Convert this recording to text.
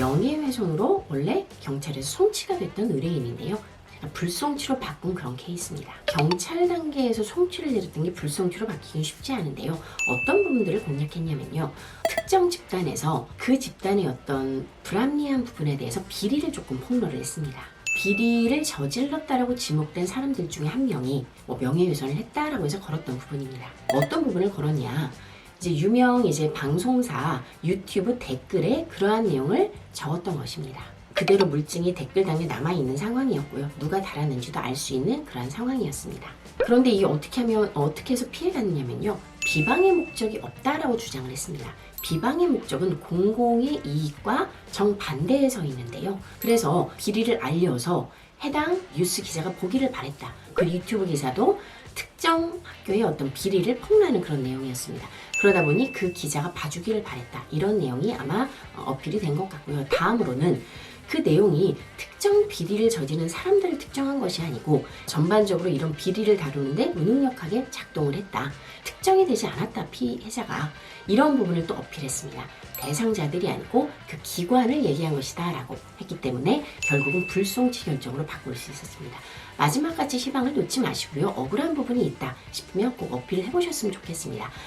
명예훼손으로 원래 경찰에서 송치가 됐던 의뢰인인데요. 불송치로 바꾼 그런 케이스입니다. 경찰 단계에서 송치를 내렸던 게 불송치로 바뀌긴 쉽지 않은데요. 어떤 부분들을 공략했냐면요. 특정 집단에서 그 집단의 어떤 불합리한 부분에 대해서 비리를 조금 폭로를 했습니다. 비리를 저질렀다라고 지목된 사람들 중에 한 명이 뭐 명예훼손을 했다라고 해서 걸었던 부분입니다. 어떤 부분을 걸었냐? 이제 유명 이제 방송사 유튜브 댓글에 그러한 내용을 적었던 것입니다. 그대로 물증이 댓글당에 남아 있는 상황이었고요. 누가 달았는지도 알 수 있는 그러한 상황이었습니다. 그런데 이게 어떻게 하면 어떻게 해서 피해갔느냐면요. 비방의 목적이 없다라고 주장을 했습니다. 비방의 목적은 공공의 이익과 정반대에 서 있는데요. 그래서 비리를 알려서 해당 뉴스 기자가 보기를 바랬다. 그 유튜브 기사도 특정 학교의 어떤 비리를 폭로하는 그런 내용이었습니다. 그러다 보니 그 기자가 봐주기를 바랬다. 이런 내용이 아마 어, 어필이 된 것 같고요. 다음으로는 그 내용이 특정 비리를 저지른 사람들을 특정한 것이 아니고 전반적으로 이런 비리를 다루는데 무능력하게 작동을 했다. 특정이 되지 않았다. 피해자가 이런 부분을 또 어필했습니다. 대상자들이 아니고 그 기관을 얘기한 것이다 라고 했기 때문에 결국은 불송치 결정으로 바꿀 수 있었습니다. 마지막까지 희망을 놓지 마시고요. 억울한 부분이 있다 싶으면 꼭 어필을 해보셨으면 좋겠습니다.